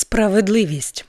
Справедливість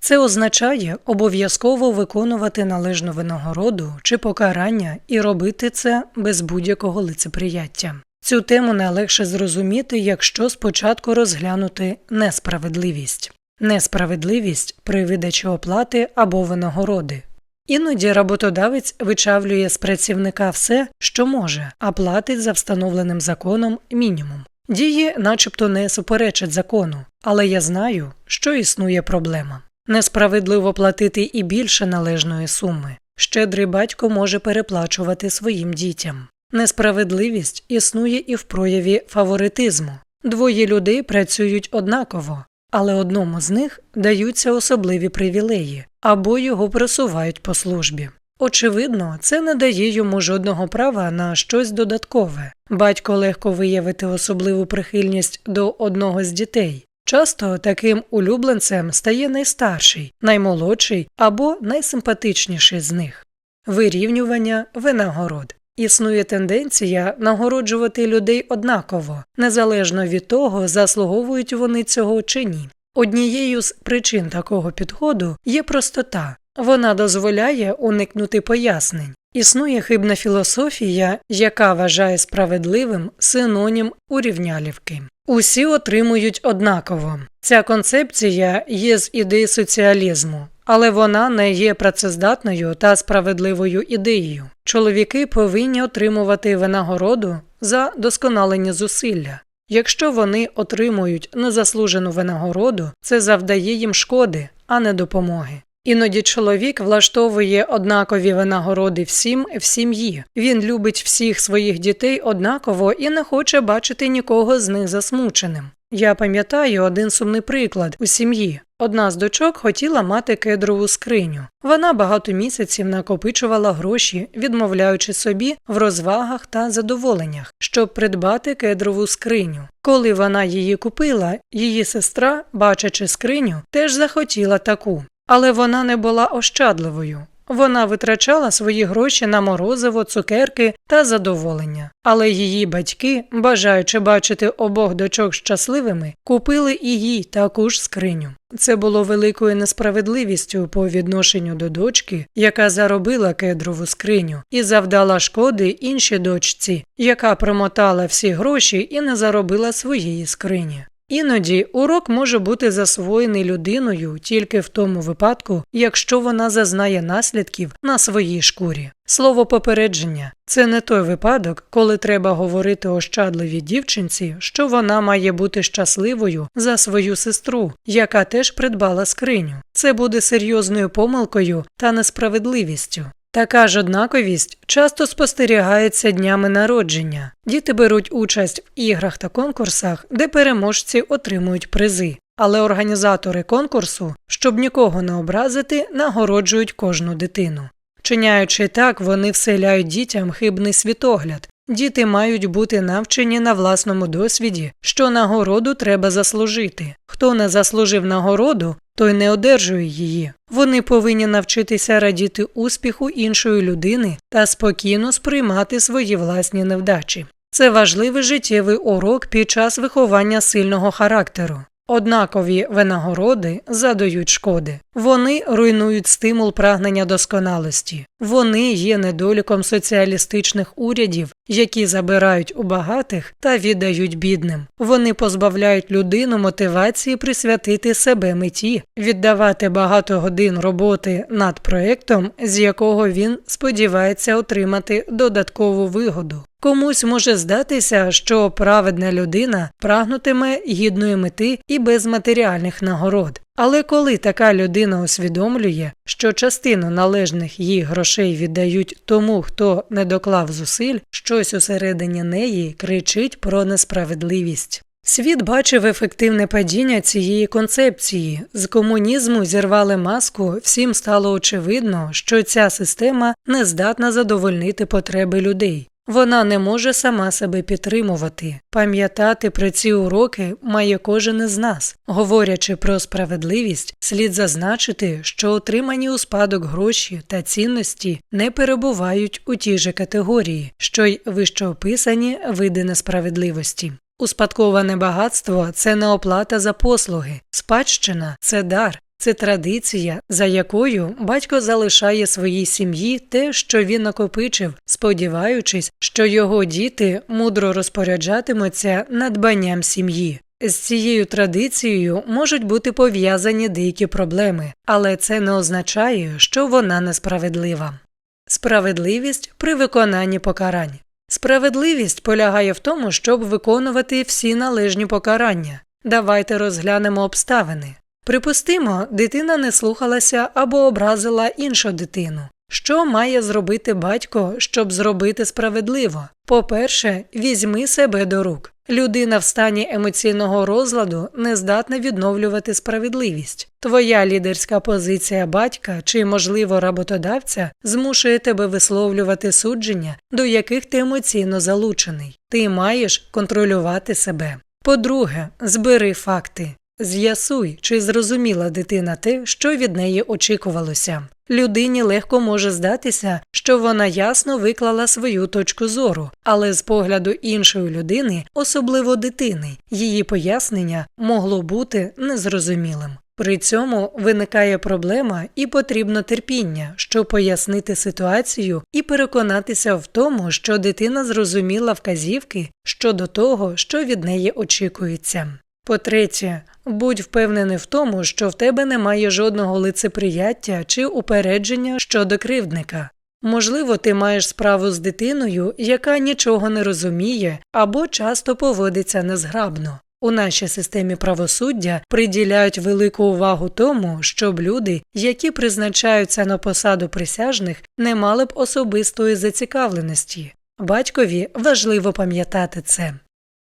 це означає обов'язково виконувати належну винагороду чи покарання і робити це без будь-якого лицеприяття. Цю тему найлегше зрозуміти, якщо спочатку розглянути несправедливість. Несправедливість при видачі оплати або винагороди. Іноді роботодавець вичавлює з працівника все, що може, а платить за встановленим законом мінімум. Дії начебто не суперечать закону, але я знаю, що існує проблема. Несправедливо платити і більше належної суми. Щедрий батько може переплачувати своїм дітям. Несправедливість існує і в прояві фаворитизму. Двоє людей працюють однаково, але одному з них даються особливі привілеї або його просувають по службі. Очевидно, це не дає йому жодного права на щось додаткове. Батько легко виявити особливу прихильність до одного з дітей. Часто таким улюбленцем стає найстарший, наймолодший або найсимпатичніший з них. Вирівнювання винагород. Існує тенденція нагороджувати людей однаково, незалежно від того, заслуговують вони цього чи ні. Однією з причин такого підходу є простота. Вона дозволяє уникнути пояснень. Існує хибна філософія, яка вважає справедливим синонім урівнялівки. Усі отримують однаково. Ця концепція є з ідеї соціалізму, але вона не є працездатною та справедливою ідеєю. Чоловіки повинні отримувати винагороду за досконалені зусилля. Якщо вони отримують незаслужену винагороду, це завдає їм шкоди, а не допомоги. Іноді чоловік влаштовує однакові винагороди всім в сім'ї. Він любить всіх своїх дітей однаково і не хоче бачити нікого з них засмученим. Я пам'ятаю один сумний приклад у сім'ї. Одна з дочок хотіла мати кедрову скриню. Вона багато місяців накопичувала гроші, відмовляючи собі в розвагах та задоволеннях, щоб придбати кедрову скриню. Коли вона її купила, її сестра, бачачи скриню, теж захотіла таку. Але вона не була ощадливою. Вона витрачала свої гроші на морозиво, цукерки та задоволення. Але її батьки, бажаючи бачити обох дочок щасливими, купили і їй таку ж скриню. Це було великою несправедливістю по відношенню до дочки, яка заробила кедрову скриню, і завдала шкоди іншій дочці, яка промотала всі гроші і не заробила своєї скрині. Іноді урок може бути засвоєний людиною тільки в тому випадку, якщо вона зазнає наслідків на своїй шкурі. Слово попередження це не той випадок, коли треба говорити ощадливій дівчинці, що вона має бути щасливою за свою сестру, яка теж придбала скриню. Це буде серйозною помилкою та несправедливістю. Така ж однаковість часто спостерігається днями народження. Діти беруть участь в іграх та конкурсах, де переможці отримують призи. Але організатори конкурсу, щоб нікого не образити, нагороджують кожну дитину. Чиняючи так, вони вселяють дітям хибний світогляд. Діти мають бути навчені на власному досвіді, що нагороду треба заслужити. Хто не заслужив нагороду, той не одержує її. Вони повинні навчитися радіти успіху іншої людини та спокійно сприймати свої власні невдачі. Це важливий життєвий урок під час виховання сильного характеру. Однакові винагороди задають шкоди. Вони руйнують стимул прагнення досконалості. Вони є недоліком соціалістичних урядів, які забирають у багатих та віддають бідним. Вони позбавляють людину мотивації присвятити себе меті, віддавати багато годин роботи над проектом, з якого він сподівається отримати додаткову вигоду. Комусь може здатися, що праведна людина прагнутиме гідної мети і без матеріальних нагород. Але коли така людина усвідомлює, що частину належних їй грошей віддають тому, хто не доклав зусиль, щось усередині неї кричить про несправедливість. Світ бачив ефективне падіння цієї концепції. З комунізму зірвали маску, всім стало очевидно, що ця система не здатна задовольнити потреби людей. Вона не може сама себе підтримувати. Пам'ятати про ці уроки має кожен із нас. Говорячи про справедливість, слід зазначити, що отримані у спадок гроші та цінності не перебувають у тій же категорії, що й вищеописані види несправедливості. Успадковане багатство це не оплата за послуги, спадщина це дар, це традиція, за якою батько залишає своїй сім'ї те, що він накопичив, сподіваючись, що його діти мудро розпоряджатимуться надбанням сім'ї. З цією традицією можуть бути пов'язані деякі проблеми, але це не означає, що вона несправедлива. Справедливість при виконанні покарань. Справедливість полягає в тому, щоб виконувати всі належні покарання. Давайте розглянемо обставини. Припустимо, дитина не слухалася або образила іншу дитину. Що має зробити батько, щоб зробити справедливо? По-перше, візьми себе до рук. Людина в стані емоційного розладу не здатна відновлювати справедливість. Твоя лідерська позиція батька чи, можливо, работодавця змушує тебе висловлювати судження, до яких ти емоційно залучений. Ти маєш контролювати себе. По-друге, збери факти. З'ясуй, чи зрозуміла дитина те, що від неї очікувалося. Людині легко може здатися, що вона ясно виклала свою точку зору, але з погляду іншої людини, особливо дитини, її пояснення могло бути незрозумілим. При цьому виникає проблема і потрібно терпіння, щоб пояснити ситуацію і переконатися в тому, що дитина зрозуміла вказівки щодо того, що від неї очікується. По-третє, будь впевнений в тому, що в тебе немає жодного лицеприяття чи упередження щодо кривдника. Можливо, ти маєш справу з дитиною, яка нічого не розуміє або часто поводиться незграбно. У нашій системі правосуддя приділяють велику увагу тому, щоб люди, які призначаються на посаду присяжних, не мали б особистої зацікавленості. Батькові важливо пам'ятати це.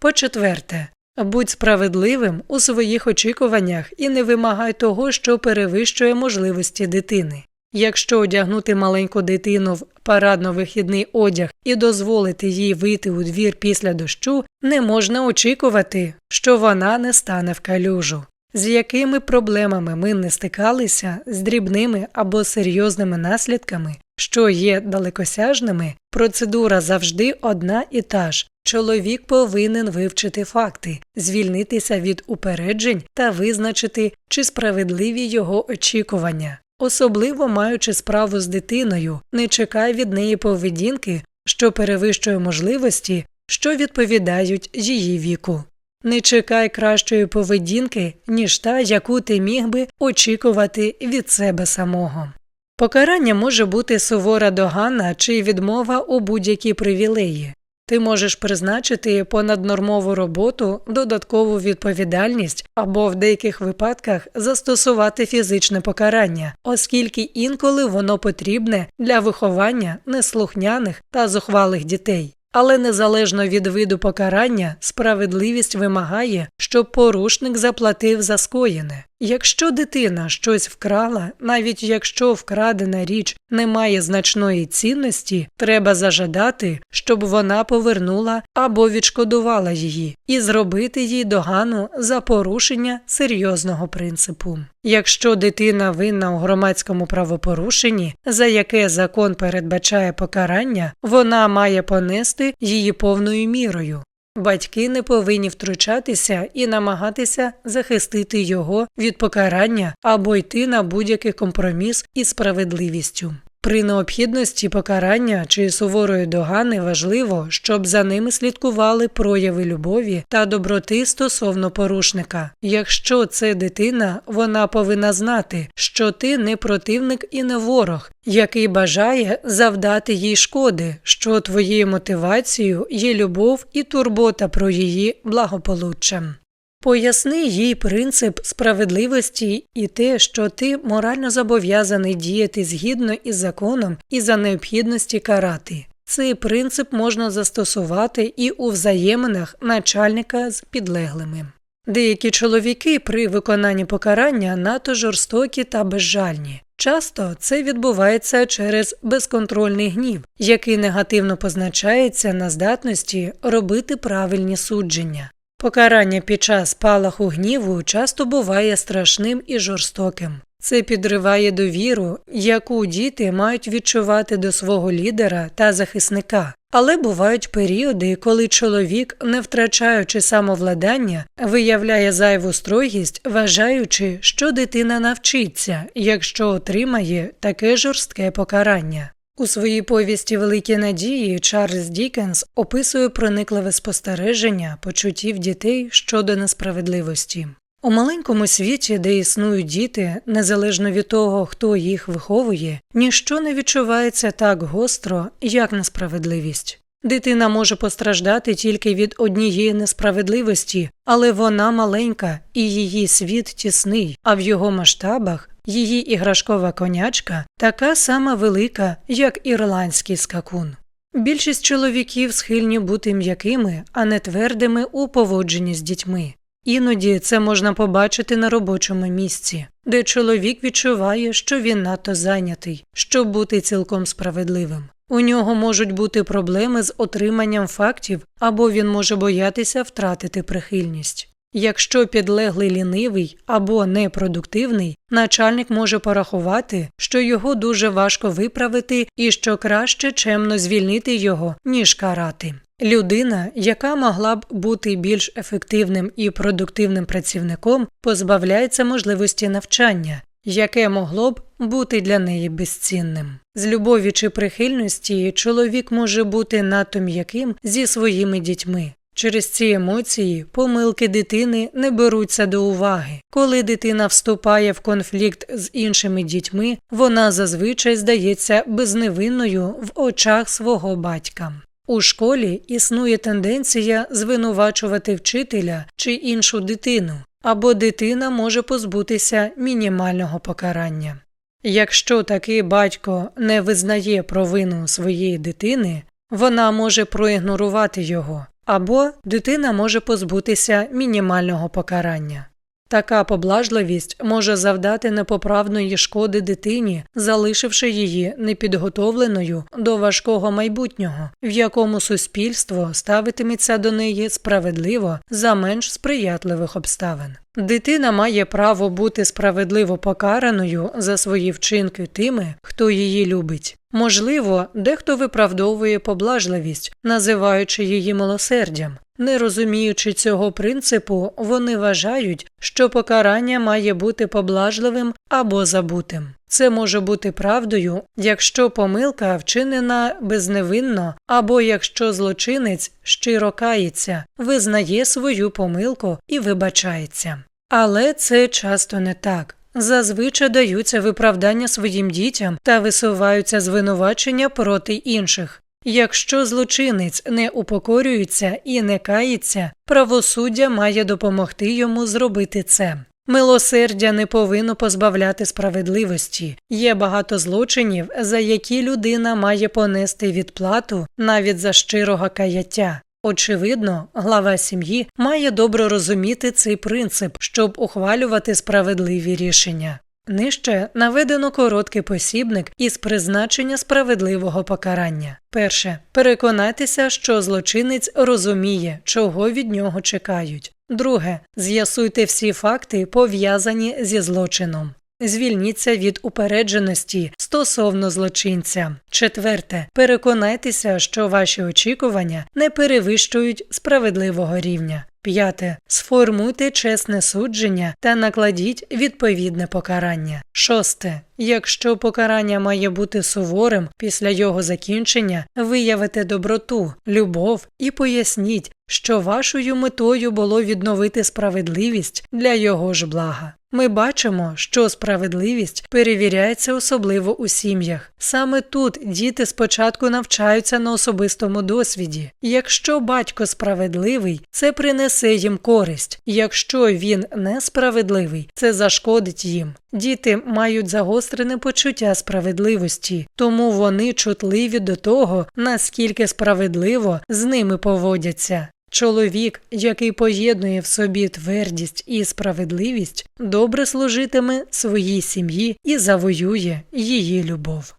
По четверте, Будь справедливим у своїх очікуваннях і не вимагай того, що перевищує можливості дитини. Якщо одягнути маленьку дитину в парадно-вихідний одяг і дозволити їй вийти у двір після дощу, не можна очікувати, що вона не стане в калюжу. З якими проблемами ми не стикалися з дрібними або серйозними наслідками, що є далекосяжними, процедура завжди одна і та ж Чоловік повинен вивчити факти, звільнитися від упереджень та визначити, чи справедливі його очікування. Особливо маючи справу з дитиною, не чекай від неї поведінки, що перевищує можливості, що відповідають її віку. Не чекай кращої поведінки, ніж та, яку ти міг би очікувати від себе самого. Покарання може бути сувора догана чи відмова у будь-якій привілеї. Ти можеш призначити понаднормову роботу, додаткову відповідальність або в деяких випадках застосувати фізичне покарання, оскільки інколи воно потрібне для виховання неслухняних та зухвалих дітей. Але незалежно від виду покарання, справедливість вимагає, щоб порушник заплатив за скоєне. Якщо дитина щось вкрала, навіть якщо вкрадена річ не має значної цінності, треба зажадати, щоб вона повернула або відшкодувала її, і зробити їй догану за порушення серйозного принципу. Якщо дитина винна у громадському правопорушенні, за яке закон передбачає покарання, вона має понести її повною мірою. Батьки не повинні втручатися і намагатися захистити його від покарання або йти на будь-який компроміс із справедливістю. При необхідності покарання чи суворої догани важливо, щоб за ними слідкували прояви любові та доброти стосовно порушника. Якщо це дитина, вона повинна знати, що ти не противник і не ворог, який бажає завдати їй шкоди, що твоєю мотивацією є любов і турбота про її благополуччя. Поясни їй принцип справедливості і те, що ти морально зобов'язаний діяти згідно із законом і за необхідності карати. Цей принцип можна застосувати і у взаєминах начальника з підлеглими. Деякі чоловіки при виконанні покарання надто жорстокі та безжальні. Часто це відбувається через безконтрольний гнів, який негативно позначається на здатності робити правильні судження. Покарання під час палаху гніву часто буває страшним і жорстоким. Це підриває довіру, яку діти мають відчувати до свого лідера та захисника. Але бувають періоди, коли чоловік, не втрачаючи самовладання, виявляє зайву строгість, вважаючи, що дитина навчиться, якщо отримає таке жорстке покарання. У своїй повісті Великі надії Чарльз Дікенс описує проникливе спостереження почуттів дітей щодо несправедливості. У маленькому світі, де існують діти, незалежно від того, хто їх виховує, ніщо не відчувається так гостро, як несправедливість. Дитина може постраждати тільки від однієї несправедливості, але вона маленька і її світ тісний, а в його масштабах її іграшкова конячка така сама велика, як ірландський скакун. Більшість чоловіків схильні бути м'якими, а не твердими у поводженні з дітьми. Іноді це можна побачити на робочому місці, де чоловік відчуває, що він надто зайнятий, щоб бути цілком справедливим. У нього можуть бути проблеми з отриманням фактів, або він може боятися втратити прихильність. Якщо підлеглий лінивий або непродуктивний, начальник може порахувати, що його дуже важко виправити і що краще чемно звільнити його, ніж карати. Людина, яка могла б бути більш ефективним і продуктивним працівником, позбавляється можливості навчання, яке могло б бути для неї безцінним. З любові чи прихильності чоловік може бути надто м'яким зі своїми дітьми. Через ці емоції помилки дитини не беруться до уваги. Коли дитина вступає в конфлікт з іншими дітьми, вона зазвичай здається безневинною в очах свого батька. У школі існує тенденція звинувачувати вчителя чи іншу дитину, або дитина може позбутися мінімального покарання. Якщо такий батько не визнає провину своєї дитини, вона може проігнорувати його, або дитина може позбутися мінімального покарання. Така поблажливість може завдати непоправної шкоди дитині, залишивши її непідготовленою до важкого майбутнього, в якому суспільство ставитиметься до неї справедливо за менш сприятливих обставин. Дитина має право бути справедливо покараною за свої вчинки тими, хто її любить. Можливо, дехто виправдовує поблажливість, називаючи її милосердям. Не розуміючи цього принципу, вони вважають, що покарання має бути поблажливим або забутим. Це може бути правдою, якщо помилка вчинена безневинно, або якщо злочинець щиро кається, визнає свою помилку і вибачається. Але це часто не так. Зазвичай даються виправдання своїм дітям та висуваються звинувачення проти інших. Якщо злочинець не упокорюється і не кається, правосуддя має допомогти йому зробити це. Милосердя не повинно позбавляти справедливості. Є багато злочинів, за які людина має понести відплату навіть за щирого каяття. Очевидно, глава сім'ї має добре розуміти цей принцип, щоб ухвалювати справедливі рішення. Нижче наведено короткий посібник із призначення справедливого покарання. Перше переконатися, що злочинець розуміє, чого від нього чекають. Друге з'ясуйте всі факти, пов'язані зі злочином. Звільніться від упередженості стосовно злочинця. Четверте. Переконайтеся, що ваші очікування не перевищують справедливого рівня. П'яте. Сформуйте чесне судження та накладіть відповідне покарання. Шосте. Якщо покарання має бути суворим після його закінчення, виявите доброту, любов і поясніть, що вашою метою було відновити справедливість для його ж блага. Ми бачимо, що справедливість перевіряється особливо у сім'ях. Саме тут діти спочатку навчаються на особистому досвіді. Якщо батько справедливий, це принесе їм користь. Якщо він несправедливий, це зашкодить їм. Діти мають загострене почуття справедливості, тому вони чутливі до того, наскільки справедливо з ними поводяться. Чоловік, який поєднує в собі твердість і справедливість, добре служитиме своїй сім'ї і завоює її любов.